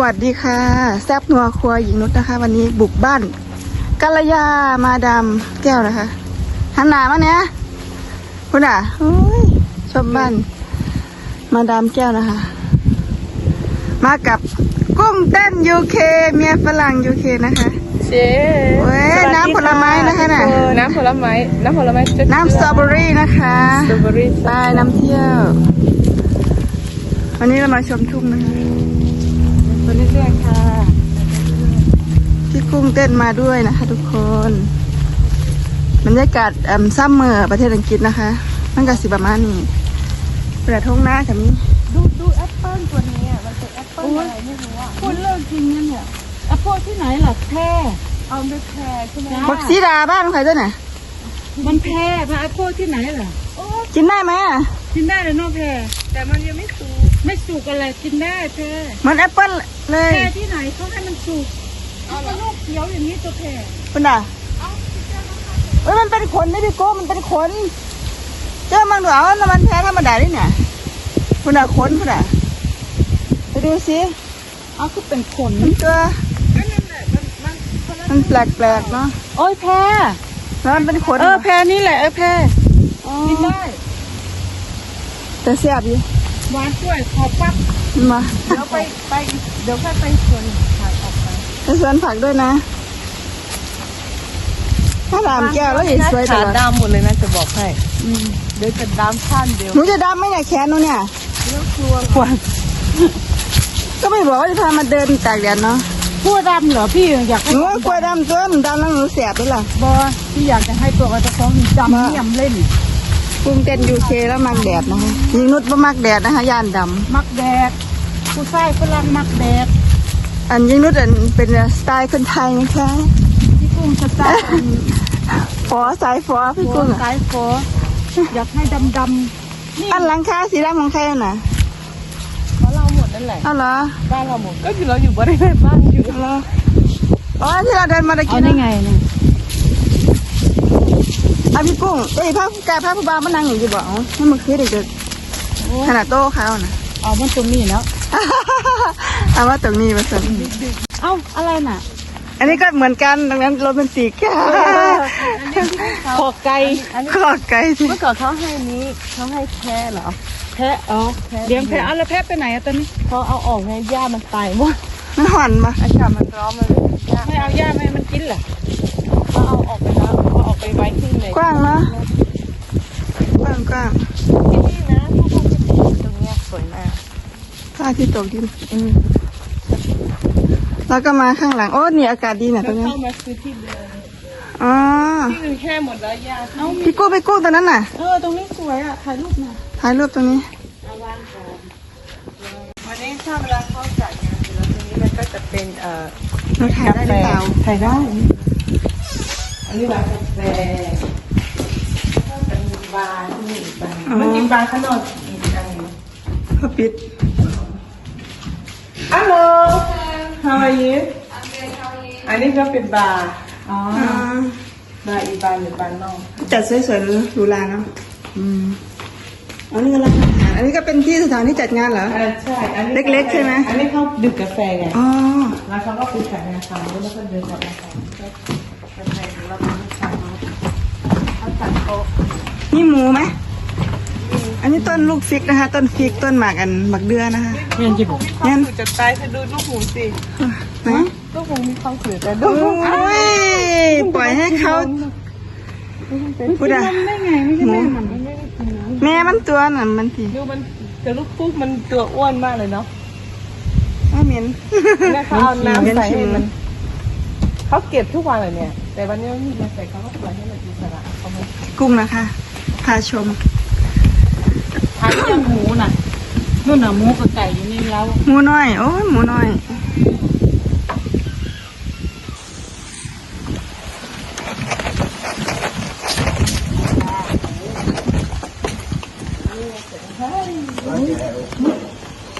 วัสดีค่ะ แซบนัวครัวหญิงนุชนะคะ วันนี้บุกบ้านกัลยามาดามแก้วนะคะหันหน้ามาเนี่ยคุณอะโอ้ยชมบ้าน มาดามแก้วนะคะ มากับกุ้งเต้นยูเคเมียฝรั่งยูเคนะคะเจ๊เว้ยสวัสดีน้ำผลไม้นะคะน่ะเออน้ำผลไม้น้ำผลไม้จะน้ำสตรอเบอรี่นะคะสตรอเบอรี่ใต้น้ำเที่ยว วันนี้เรามาชมทุ่งนะคะ ไปเรื่อยๆค่ะ พี่กุ้งเต้นมาด้วยนะคะ ทุกคนบรรยากาศอ่ำซัมเมอร์ประเทศอังกฤษนะคะตั้งแต่สิประมาณนี้เปิดท้องหน้ากับนี้ดูดูแอปเปิ้ลตัวนี้อะมันเป็นแอปเปิ้ลอะไรไม่รู้อะคุณเลิกกินนั่นเหรอแอปเปิลที่ไหนล่ะแพร่เอาไปแพรใช่ไหมบักซีดาบ้านใครด้วยน่ะมันแพร่มาแอปเปิลที่ไหนล่ะกินได้ไหมอะกินได้เลยเนอกแพร่แต่มันยังไม่สุก ไม่สุกอะไรกินได้แพร่เหมันแอปเปิ้ลเลยแพร่ที่ไหนเขาให้มันสุกเอาแต่ลูกเขียวอย่างนี้ตัวแพร่คุณด่าเอ้ยมันเป็นขนนี่พี่โก้มันเป็นขนเจ้ามังดูเอาน้ำมันแท้ธรรมดาดิเนี่ยคุณด่าขนคุณด่าไปดูสิเอาคือเป็นขนมันตัวมันแปลกๆเนาะโอ้ยแพร่แล้วมันเป็นขนเออแพร่นี่แหละเออแพร่อ๋อกินได้แต่เสียบอยู่ หวานกล้วยขอปั๊บมันมาเดี๋ยวไปไปเดี๋ยวค่อยไปสวนถ่ายออกไปในสวนผักด้วยนะถ้าดามแก้วแล้วอีกสวยตขาลอดดำหมดเลยนะจะบอกให้เดี๋ยวจะดำขั้นเดียวหนูจะดำไหมเนี่ยแขนหนูเนี่ยเรื่องครัวควันก็ไม่บอกว่าจะพามาเดินตากแดดเนาะพูดดำเหรอพี่อยากหให้นูก็กลัวดำตัวหนูดำแล้วหนูเสียบด้วยล่ะบอพี่อยากจะให้ตัวกระท้องดำเยี่ยมเล่น กุ้งเต้นยูเคแล้วมักแดดนะคะยิงนุชบ่มักแดดนะคะย่านดมักแดดผู้ชายฝรั่งมักแดดำอันยิงนุชอันเป็นสไตล์คนไทยนะคะพี่กุ้งจะตายฟอสายฟอพี่หัวกุ้งอะสายฝออยากให้ดำดำนี่อันหลังคาสีดำของใครน่ะเพราะเราหมดนั่นแหละ เอาเหรอบ้านเราหมดก็คือเราอยู่บริเวณบ้านอยู่เอาเหรออ๋อที่เราเดินมาตะเอากี้ได้นะไงเนี่ย อะพี่กุ้งเอ้ยพระกายพระผู้บ่าวมานั่งอยู่อยู่บ่เอาให้มันคือเด็กจะขนาดโต๊ะเขาน่ะเอามันตรงนี้แล้วเอาว่าตรงนี้มาสิเอ้าอะไรน่ะ อันนี้ก็เหมือนกันตรงนั้นโรแมนติกขอไก่ขอไกลที่เมื่อก่อนเขาให้นี้เขาให้แค่เหรอแพะอ๋อเลี้ยงแพะเอาแล้วแพะไปไหนอะตอนนี้เขาเอาออกไงหญ้ามันตายหมดมันห่อนมาอากาศมันร้อนมันเลยหญ้าไม่เอาหญ้าไม่ให้มันกินเหรอเขาเอาออกไปแล้วเขาออก ไปไว้ที่ไหนกว้างเนาะกว้างกว้างที่นี่นะเขาก็จะตรงเนี้ยสวยมากพระอาทิตย์ตกดินแล้วก็มาข้างหลัง โอ้นี่อากาศดีเนี่ยตแล้รวงนี้เข้ามาซื้อที่เดิมอ๋อที่อื่นแค่หมดแล้วหญ้าเอาพี่กู้พี่กู้ตรงนั้นน่ะ เออตรงนี้สวยอะถ่ายรูปหน่อยถ่ายรูปตรงนี้วันนี้ถ้าเวลาเขาจัดงานเสร็จแล้วตรงนี้มันก็จะเป็นเอ่อเราถ่ายได้หรือเปล่าถ่ายได้ อันนี้ร้านกาแฟก็จะมีบาร์ที่นี่อีกบาร์มันมีบาร์ข้างนอกอีกอันหนึ่ง เขาปิด Hello how are you อันนี้ก็เป็นบาร์อ๋ออ่าบาร์อีกบาร์หรือบาร์นอกจัดสวยๆหรูหราเนาะอืมอันนี้ก็ร้านอาหารอันนี้ก็เป็นที่สถานที่จัดงานเหรอ อ่าใช่ อันนี้เล็กๆใช่ไหม อันนี้เขาดื่มกาแฟไง อ๋อ แล้วเขาก็ไปจัดงานทำแล้วก็เดินจัดงานทำก็กาแฟ นี่หมูไหม อันนี้ต้นลูกฟิกนะคะ ต้นฟิกต้นหมากอันหมากเดือนะคะเรียนจิบเขาคือจะตายถ้าดูลูกหูสิไหนลูกหูมีความเขือแต่ดูโอ้ยปล่อยให้เขาพูดอะได้ไงไม่ใช่แม่มันแม่มันตัวน่ะมันทีดูมันแต่ลูกปุ๊บมันตัวอ้วนมากเลยเนาะอ้าวเหม็นเนี่ยเขาเอาน้ำใส่ให้มันเขาเก็บทุกวันเลยเนี่ย แต่วันนี้ไม่มีมาใส่เขาก็ปล่อยให้มันอิสระเขาไม่กุ้งนะคะพาชมถ่ายยังหมูน่ะนู่นน่ะหมูกับไก่อยู่ในเล้าหมูน้อย โอ้ยหมูน้อย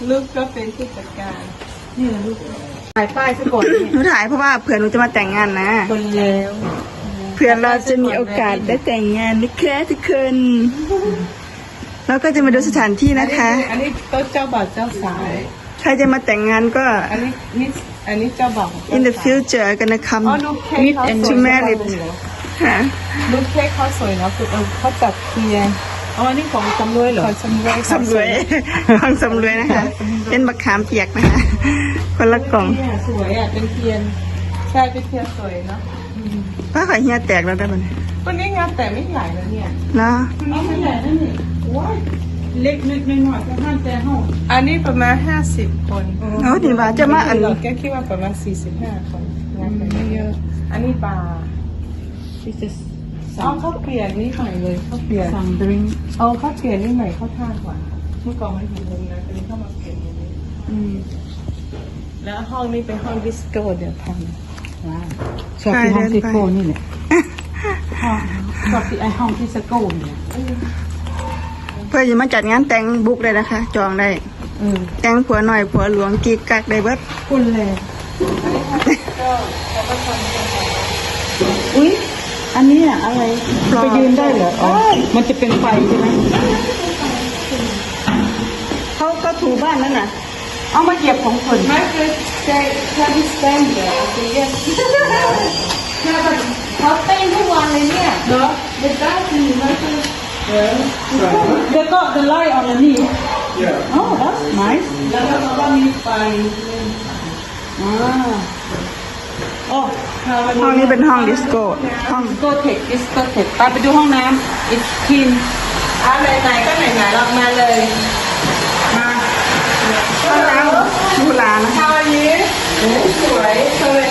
ลูกก็เป็นผู้จัดการนี่แหละลูก ถ่ายป้ายซะก่อนเนี่ยหนูถ่ายเพราะว่าเผื่อหนูจะมาแต่งงานนะ คนแล้วเผื่อเราจะมีโอกาสได้แต่งงานนะคะทุกคนแล้วก็จะมาดูสถานที่นะคะ อันนี้โต๊ะเจ้าบ่าวเจ้าสาว ใครจะมาแต่งงานก็ อันนี้นี่อันนี้เจ้าบ่าว in the future gonna อ๋อ come ดูเค้กเขาส to วย marry ฮะดูเค้กเขาสวยนะคือเขาจัดเทียน อ๋ออันนี้ของจำรวยเหรอ ขอชำรวยสำรวยฟังสำรวยนะคะ เป็นบักขามเปียกนะคะ คนละกล่องเนี่ยสวยอะ เป็นเทียน ใช่ เป็นเทียนสวยเนาะป้าขอยเฮียแตกแล้วได้ปะเนี่ยวันนี้งานแต่ไม่ใหญ่นะเนี่ยเนาะเอาไม่ใหญ่นั่นนี่ว้ายเล็กนิดหน่อยๆก็ห้ามแต่ห้องอันนี้ประมาณห้าสิบคนโอ้ดีว่าจะมาอันแกคิดว่าประมาณสี่สิบห้าคนงานแต่ไม่เยอะ อันนี้บาร์ที่ จะอ๋อเขาเปลี่ยนนี่ใหม่เลยเขาเปลี่ยนสั่งดริงก์เอาเขาเปลี่ยนนี่ใหม่เขาท่ากว่าเมื่อก่อนมันอยู่ตรงนั้นตอนนี้เข้ามาเปลี่ยนอย่างนี้อืมแล้วห้องนี้เป็นห้องดิสโก้เดี๋ยวทว้าวชอบที่ห้องซิโก้นี่แหละห้องชอบที่ไอห้องที่สโก้เนี่ยเพื่อจะมาจัดงานแต่งบุกเลยนะคะ จองได้เออแต่งผัวหน่อยผัวหลวงกีกกักได้เบิดคุณเลยอุ้ย อันนี้อะอะไรไปยืนได้เหรออ๋อมันจะเป็นไฟใช่ไหมเขาก็ถูบ้านนั่นน่ะ เอามาเหยียบของคนำไม่คือใจถ้าดิสแตนเดี๋ยวคือเรียกเขาเต้นทุกวันเลยเนี่ยเนาะเด็กได้ดีมากเลยเออ They got the light on the knee. Yeah. Oh, that's nice. แล้วก็เขาก็มีไฟ Ah. Oh, ห้องนี้เป็นห้องดิสโก้ห้อง discotheque, discotheque. ไปไปดูห้องน้ำ It's clean. อะไหนๆก็ไหนๆเรามาเลย มาห้องน้ำดูลานะคราวนี้โอ้สวยสวย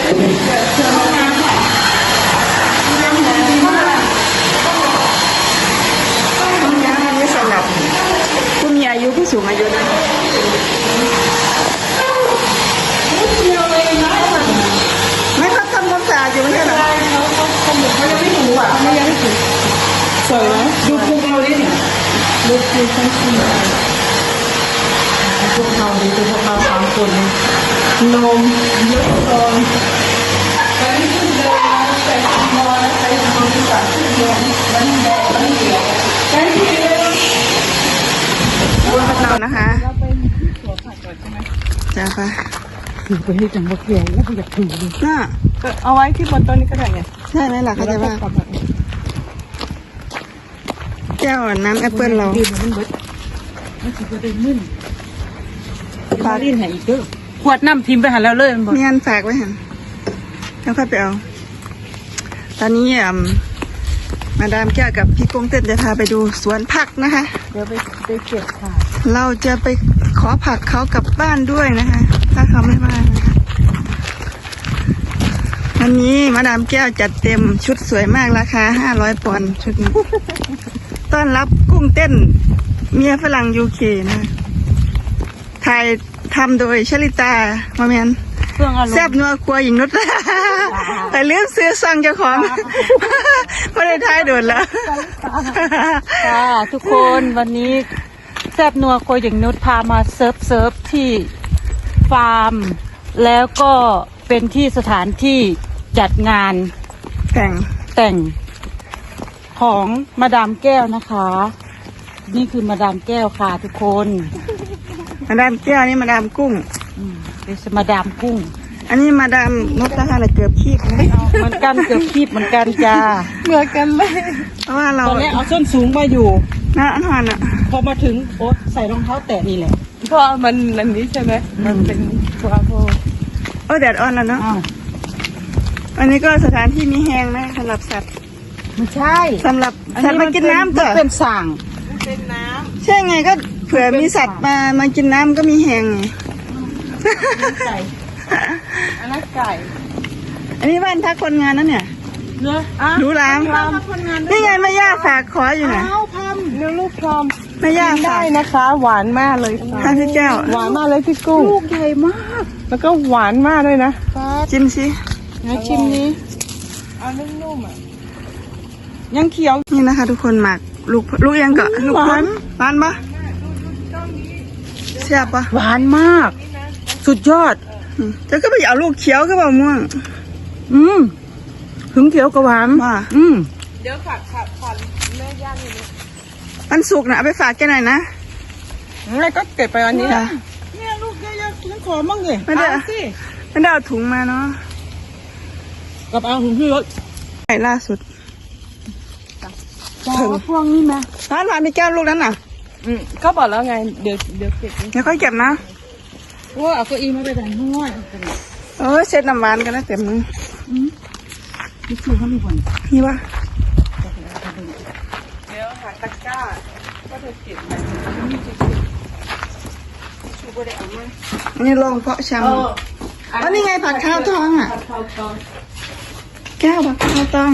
เชิญห้องน้ำค่ะห้องน้ำอันนี้สำหรับผู้มีอายุผู้สูงอายุนะไม่เขาทำความสะอาดอยู่ไม่ใช่เหรอ เขาไม่ยังไม่ถูสวยไหมดูพวกเราดิเนี่ยลูกคือชั้นสี่พวกเราดิดูพวกเราสามคนเลยนมเยอะตอนตอนนี้ขึ้นเดินแล้วใส่ถุงนอนใส่ถุงที่สามขึ้นเดินมันแดงมันเหลืองใส่ที่เดินเรานะคะเราไปสวนผักก่อนใช่ไหมจ้าปะถือไปให้จังหวะเขียวแล้วก็อยากถือดิน่าเอาไว้ที่บนต๊ะนี้ก็ได้ไง ใช่ไหมล่ะเขาใจะว่ากลับมาแก้วน้ำแอปเปิลเราดื่มมันเบิดมันถือว่าได้มึนฝากลิ้นหายอีกเด้อขวดน้ำทิมไปหันแล้วเลยมันบอกเมียนฝากไว้หันแล้วค่อยไปเอา ตอนนี้อ่ามาดามแก้วกับพี่กงเต้นจะพาไปดูสวนผักนะคะ เดี๋ยวไปไปเก็บค่ะเราจะไปขอผักเขากลับบ้านด้วยนะคะ ถ้าเขาไม่ว่านะคะ วันนี้มาดามแก้วจัดเต็มชุดสวยมากราคาห้าร้อยปอนด์ชุดนี้ ต้อนรับกุ้งเต้น เมียฝรั่งยูเคนะถ่ายทำโดยชลิตามาแมนเครื่องอารมแซบณ์นัวครัวหญิงนุชแต่ลืมซื้อสั่งเจ้าของไม่ได้ท้ายโดนแล้ว ค่ะทุกคนวันนี้แซบนัวโคยอย่างนุชพามาเซิร์ฟเซิร์ฟที่ฟาร์ม แล้วก็เป็นที่สถานที่ จัดงานแต่งแต่งของมาดามแก้วนะคะ นี่คือมาดามแก้วค่ะทุกคน มาดามแก้วนี่มาดามกุ้งอืมเป็นมาดามกุ้ง อันนี้มาดามนุชนะคะเกือบขี้นะเหมือนกันเกือบคีบเหมือนกันจ้าเหมือนกันเลยเพราะว่าเราตอนแรกเอาส้นสูงมาอยู่หน้าอันหันอะ พอมาถึงโอ๊ตใส่รองเท้าแตะนี่แหละเพราะมันอันนี้ใช่ไหมมันเป็นทราโพโอ้แดดอ่อนแล้วเนาะ อ้าวอันนี้ก็สถานที่มีแหงนะสำหรับสัตว์ไม่ใช่สำหรับสัตว์มากินน้ำตัตัววเป็นสั่งมันเป็นน้ใช่ไงก็เผื่อมีสัตว์มามากินน้ำก็มีแหงไงำไก่อันนั้นไก่ อันนี้บ้านพักคนงานนั่นเนี่ยเนอะอะดูร้านคนงานนี่ไงแม่ย่าฝากขออยู่นะข้าวพัมเนื้อลูกพรอมแม่ย่ากินฝาได้กนะคะ หวานมากเลยค่ะทานพี่แก้วหวานมากเลยพี่กุ้งลูกใหญ่มาก แล้วก็หวานมากด้วยนะจิ้มสิ ไหนชิมนี้เอานุ่มๆอะยังเขียวนี่นะคะ ทุกคนหมักลูกลูกยังเกาะลูกหวานหวานปะเสียบปะหวานมาก สุดยอดอืมจะก็ไปเอาลูกเขียวก็บอกม่วง อืมถึงเขียวกับหวานว่าอืมเดี๋ยวผัดผัดผัดแม่ย่างอยู่นี่มันสุกนะเอาไปฝากแกหน่อยนะแม่ก็เก็บไปวันนี้จ้ะเนี่ยลูกเยอะๆขอมั่งเลยไม่ได้เอาสิไม่ได้เอาถุงมาเนาะ กับเอาถุงที่รถไข่ล่าสุดจ้าพวงนี้มาร้านร้านพี่แก้วลูกนั้นน่ะ อืมก็บอกแล้วไง เดี๋ยวเดี๋ยวเก็บเดี๋ยวค่อยเก็บนะว่าเอาเก้าอี้มาไปแต่งห้อยเออเช็ดน้ำหวานกันนะเต็มมือนี่คือเขามีคนนี่วะเดี๋ยวหาตะกร้าก็จะเก็บไปอันนี้ลองเพาะชำอันนี้ไงผักข้าวทองอะข้าวตอน แก้วผักข้าวทอง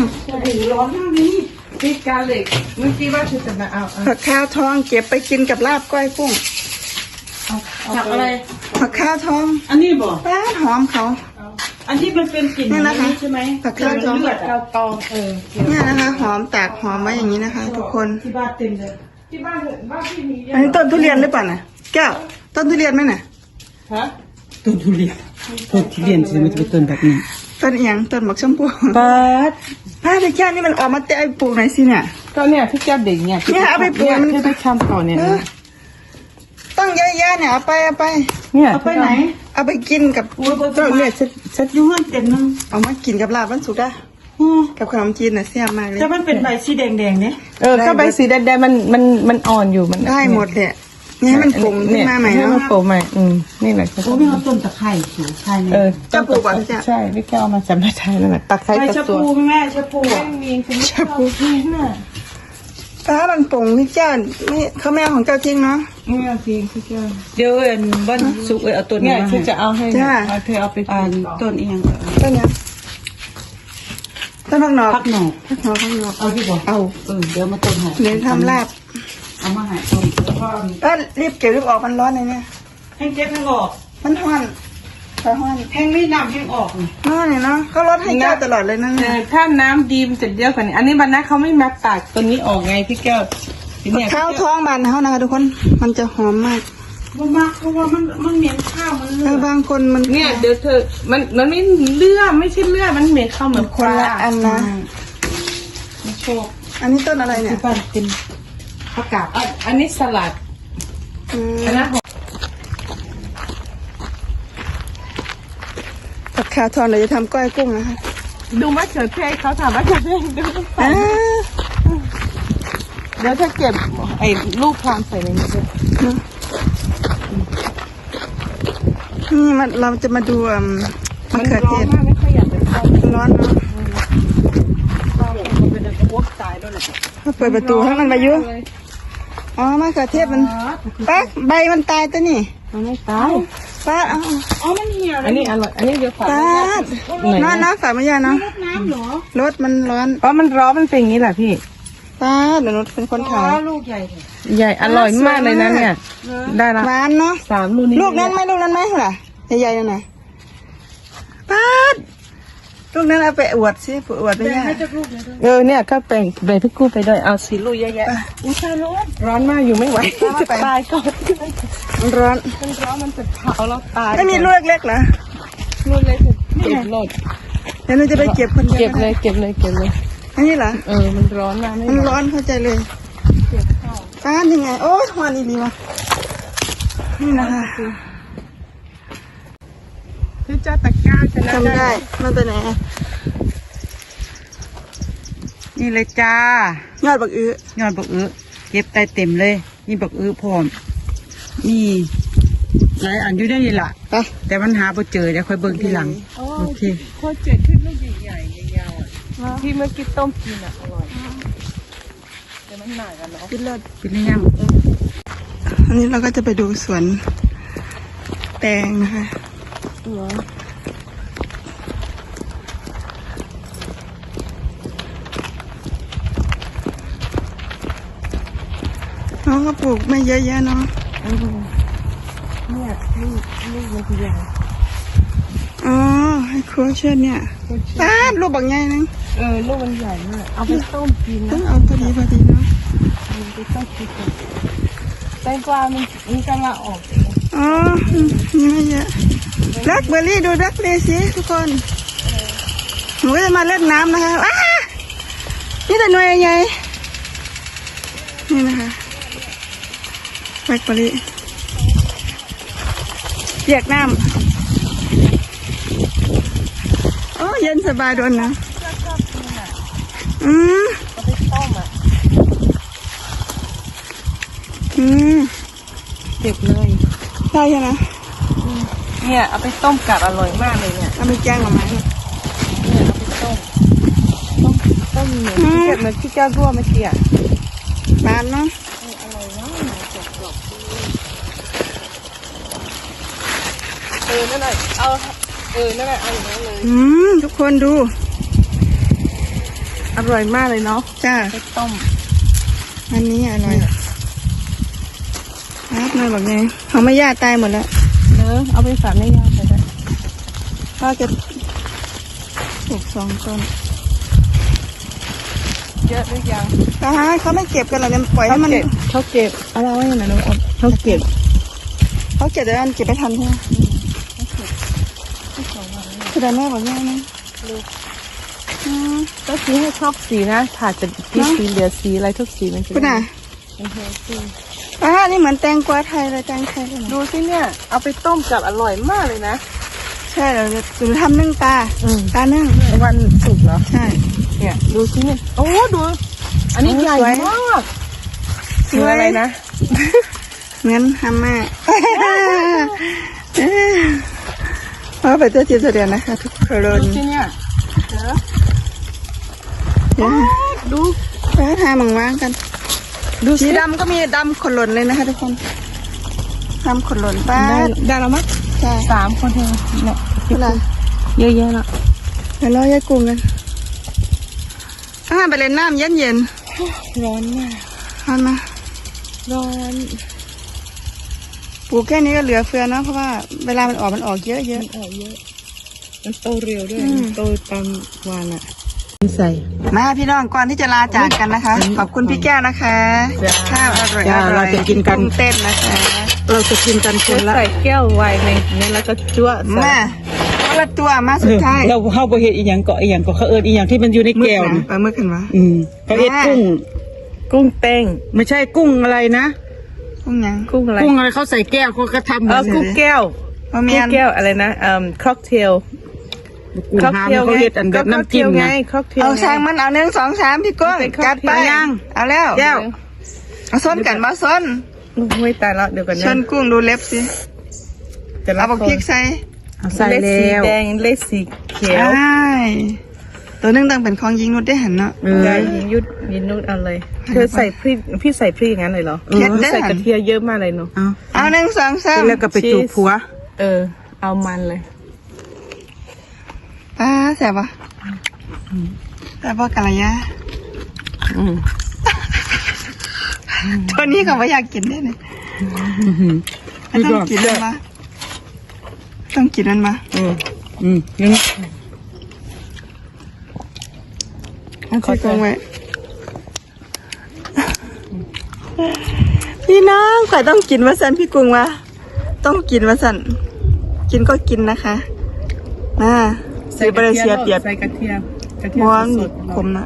ร้อนมากนี่พี่กาเล็กเมื่อกี้ว่าจะจะมาเอาเอาผักข้าวทองเก็บไปกินกับลาบก้อยกุ้งผักอะไร ผักข้าวทองอันนี้บอก แป้นหอมเขา อันที่มันเป็นกลิ่นนี่นะคะใช่ไหมผักข้าวทองเลือดข้าวตองเออเนี่ยนะคะ หอมตากหอมไว้อย่างนี้นะคะ ทุกคน ที่บ้านเต็มเลยที่บ้านบ้านที่มีเยอันนี้ต้นทุเรียนหรือเปล่าน่ะแก้วต้นทุเรียนไหมน่ะฮะต้นทุเรียนต้นทุเรียนสิมันจะเป็นต้นแบบนี้ ต้นเอียงต้นหมกชมพูปัดป้าแต่แก้วนี่มันออกมาเตะไอ้ปลูกหน่อยสิเนี่ย ก็เนี่ยที่แก้เด็กเนี่ยเนี่ยเอาไปปลูกมันที่ไปชำต่อเนี่ยเออต้องเยอะแยะเนี่ยเอาไปเอาไป เนี่ยเอาไปไหน เอาไปกินกับก็เนี่ยฉันฉันยูเงินเต็มนึงเอามากินกับลาบวันสุกร์ได้กับขนมจีนน่ะแซ่บมากเลยแต่มันเป็นใบสีแดงๆเนี่ยเออก็ใบสีแดงๆมันมันมันอ่อนอยู่มันได้หมดเลย นี่ให้มันปรุงขึ้นมาใหม่ให้มันเนาะโผล่ใหม่อืมนี่แหละโอ้ไม่เอาต้นตะไคร้สูงไข่เออจะปลูกก่อนพี่แจ๊ะใช่พี่แก้วเอามาจำไม่ได้นั่นแหละตะไคร้ใบตะชะตัวพูแม่ชะพูอะมีคุณชะพูน่ะป้ามันปรุงพี่เจ้าไม่เขาไม่เอาของเจ้าจริงเนาะไม่เอาจริงพี่แก้วเดี๋ยวเอ็นบ้านสุกเออเอาต้นเนี่นี้ยมาฉันจะเอาให้จ้าเอาเธอเอาไปอ่านต้นเอียงต้นเนี้ยต้นผักหนอกพักหนอกผักหนอกผักหนอกเอาที่บอกเอาเออเดี๋ยวมาต้นให้เดี๋ยวทำลาบ เอามาให้ต้นแล้วก็ป้ารีบเก็บรีบออกมันร้อนเลยเนี่ยแห้งเก็บแห้งออกมันห้อนใส่ห้อนแห้งนี่น้ำแห้งออกนี่ น้อเนี่ยเนาะเขาลดให้เจ้าตลอดเลยนั่นเอน่ะอถ้าน้ำดีมันจะเยอะกว่านี้ อันนี้มันนะเขาไม่มาตัดตัวนี้ออกไงพี่แก้วทีเนี่ยข้าวท้องบานเขานะคะทุกคน มันจะหอมมากมันมากเพราะว่ามันมันเหม็นข้าวมันเออบางคนมันเนี่ยเดี๋ยวเธอมันมันไม่เลือดไม่ใช่เลือดมันเหม็นเข้าวเหมือนคนละอันนะ ไม่โชคอันนี้ต้นอะไรเนี่ย ที่บ้านเป็น ผักกาดอันอันนี้สลัดอืมอันนั้นของผักขาทอนเดี๋ยวจะทำก้อยกุ้งนะคะดูมะเขือเทศเขาถามว่าจะเล่นดูอ่าเดี๋ยวถ้าเก็บไอ้ลูกพรามใส่ในนี้ด้วยนี่มันเราจะมาดูอืมมะมันเขือร้เทอนศมากไม่ค่อยอยากจะเข้ามันร้อนเนาะมันเป็นกระวกตายด้วยเลยเขาเปิดประตูให้มันมาอยู่ อ๋อมะเขือเทศมันป้าใบมันตายตัวนี่มันไม่ตายป้าเอาอ๋อมันเหี่ยวอันนี้อร่อยอันนี้เดี๋ยวฝากป้าไว้นะน้อนเนาะฝากมายาเนาะน้ำเหรอรถมันร้อนเพราะมันร้อนมันเป็นอย่างนี้แหละพี่ป้าเดี๋ยวนุชเป็นคนอ๋อถ่ายลูกใหญ่เลยใหญ่อร่อยมากเลยนะเนี่ย ได้ละหวานเนาะสามลูกนี้ลูกนั้นไหมลูกนั้นไหมล่ะใหญ่ๆนั่นน่ะป้าด ลูกนั้นเอาไปอวดสิอวดไปย่าให้จะลูกเลยด้วยเออเนี่ยก็แบ่งแบ่งพี่กู้ไปด้วยเอาสีลูกเยอะแยะอุ้ยตายร้อนร้อนมากอยู่ไม่ไหวจะตายก่อนมันร้อนมันร้อนมันจะเผาเราตายไม่มีลูกเล็กๆเหรอลูกเลยเก็บโลดเดี๋ยวหนูจะไปเก็บคนเดียวเก็บเลยเก็บเลยเก็บเลยอันนี้เหรอเออมันร้อนมากไม่มันไหวร้อนเข้าใจเลยป้าดยังไงโอ้ยหวานอีหลีวะนี่นะคะคือเจ้าตะกร้าชนะ จำได้ มันไปไหนอะนี่เลยจ้า ยอดบักอื้อยอดบักอื้อเก็บได้เต็มเลย นี่บักอื้อพร้อม นี่หลายอันอยู่ได้นี่ล่ะ ไป แต่มันหาบ่เจอเดี๋ยวค่อยเบิ่งทีหลัง โอเค โคตรเจ็ดขึ้นลูกใหญ่ๆยาวๆอะที่เมื่อกี้ต้มกินอะอร่อยแต่มันหนักอะเนาะกินเลิศเป็นหรือยัง อันนี้เราก็จะไปดูสวนแตงนะคะน้อ งก็ปลูกไม่เยอะแยะเนาะเนี่ยลูกลูกมันใหญ่อ๋อให้ครัวเชิญเนี่ยป้าดลูกบักใหญ่นึงเออลูกมันใหญ่มากเอาไปต้มกินต้อนะงเอาพอดีพอดีเนาะเอาไปต้มกินกันแตงกวามันมันกำลังออกเองอ๋อนี่ไม่เยอะแบล็คเบอร์รี่ดูแบล็คเบอร์รี่สิทุกคนหนูก็จะมาเล่นน้ำนะคะว้านี่แต่หน่วยใหญ่นี่นะคะ แบล็คเบอร์รี่เปียกน้ำโอ้เย็นสบายโดนนะอืมเอาไปต้มอะอืมเด็กเลยใช่ใช่ไหมเนี่ยเอาไปต้มกับอร่อยมากเลยเนี่ยเอาไปแกงหน่อไม้เนี่ยเนี่ยเอาไปต้มต้มต้มเหมือนที่เก็บเหมือนที่แก้วรั่วเมื่อกี้อะบานเนาะ เออนั่นแหละเอาเออนั่นแหละเอาอย่างนั้นเลยอืมทุกคนดู อร่อยมากเลยเนาะจ้าไปต้มอันนี้อร่อยครับนายบอกไงเขาไม่ย่าตายหมดแล้วเนอะเอาไปฝากแม่ย่าไปได้ก็จะปลูกสองต้นเยอะหรือยังตายเขาไม่เก็บกันหรอกเนี่ยปล่อยให้มันเขาเก็บเอาไว้ยังไงน้องอดเขาเก็บเขาเก็บแต่อันเก็บไม่ทันใช่ไหม คือแต่แม่บอกแม่นะอืมก็ซื้อให้ชอบสีนะขาดจะที่สีเหลือสีอะไรทุกสีมันจะคุณน่ะเป็นเฮลตี้อ่านี่เหมือนแตงกวาไทยเลยแตงไทยเลยนะดูสิเนี่ย เอาไปต้มกับอร่อยมากเลยนะ ใช่เราจะหนูทำนึ่งปลาอืมปลานึ่งวันศุกร์เหรอใช่ เนี่ยดูสิเนี่ยโอ้ดู อันนี้โอ้ใหญ่สวยมากคืออะไรนะเหมือนฮัมมาเพราะไปเจอจีนเดียวนะคะทุกคนดูสิเนี่ยเดี๋ยวเดี๋ยวดูไปทามังว่างกัน ดูสีสิดำก็มีดำขนหล่นเลยนะคะทุกคนดำขนหล่นป้าได้ดได้แล้วมั้ยใช่สามคนเองเนี่ยเวลาเยอะแยะแล้วเดี๋ยวเราแยกกลุ่มกันอ่าไปเล่นน้ำเย็นเย็นร้อนมากๆเอามาร้อน ปลูกแค่นี้ก็เหลือเฟือเนาะเพราะว่าเวลามันออกมันออกเยอะเยอะออกเยอะ มันโตเร็วด้วยอืมโตตามวันอะใส่ มาพี่น้องก่อนที่จะลาจากกันนะคะ ขอบคุณพี่แก้วนะคะจ้าข้าวอร่อยจ้าอร่อยเราจะกินกันกุ้งเต้นนะคะเราจะกินกันคนละใส่แก้วไวน์ในนี้แล้วก็จั่วใส่มาคนละตัวมาสุดท้ายเราเข้าไปเห็ดอีหยังเกาะอีหยังเกาะเขาเอิญอีหยังที่มันอยู่ในมึกแก้วนะนี่ปลาหมึกเห็นปะ อืมเขาเอ็ดอ่ากุ้ง กุ้งเต้งไม่ใช่กุ้งอะไรนะ กุ้งหยังกุ้งอะไรกุ้งอะไรเขาใส่แก้วเขาก็ทำเออกุ้งแก้วบะเมีกุ้ยงนแก้วอะไรนะเอ่อค็อกเทลกุ้งหามเขาเห็ดอันแบบน้ำจิ้มไงไงค็อกเทล เอาช่างมันเอาหนึ่งสองสามพี่ก้องเป็นข้าวจัดไปเที่ยงเอาแล้วแก้วเอาส้นกันมาส้นโอ้ยตายแล้วเดี๋ยวกันชนะนกุ้งดูเล็บสิแต่ละเอาบักพริกใส่เอาใส่เลสแล้สีวแดงเลสสีเขียว ใช่ ตัวหนึงต้องเป็นของยิงนุดได้หันเนาะเออได้ยินยุดยินนุดเอาเลยเธอใส่พริกพี่ใส่พริกอย่างนั้นเลยเหรอเผ็ดได้ใส่กระเทียมเยอะมากเลยเนาะเอาเอาหนึ่งสองสามแล้วก็ไปจูบผัวเออ เอามันเลยป้าแสบปะแสบปะกะระยะอืมตัวนี้เขาไม่อยากกินได้เลยอื้อหือไม่ต้องกินมันมาต้องกินมันมาอืมอืมยัง เอาใส่กรงไว้พี่น้องข่อยต้องกินวะสันพี่กุ้งวะต้องกินวะสันกินก็กินนะคะน่าใส่บริเซียเปียดใส่กระเทียมกระเทียม้มวนสดขมนะ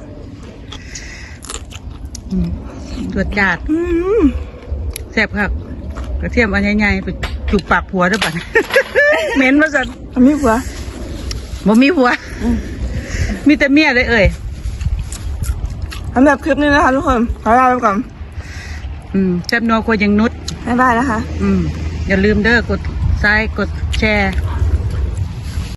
ตัวจาดอืมแซ่บครับกระเทียมอันใหญ่ๆไปจูบปากผัวด้วยบัดเหม็นมาสันอันนี้หัวบ่มีผัว มีแต่เมียเลยเอ่ย สำหรับคลิปนี้นะคะ ทุกคนขอลาไปก่อนอืมแซ่บนัวควรยังนุดบ๊ายบายนะคะ อืมอย่าลืมเด้อกดไลค์กดแชร์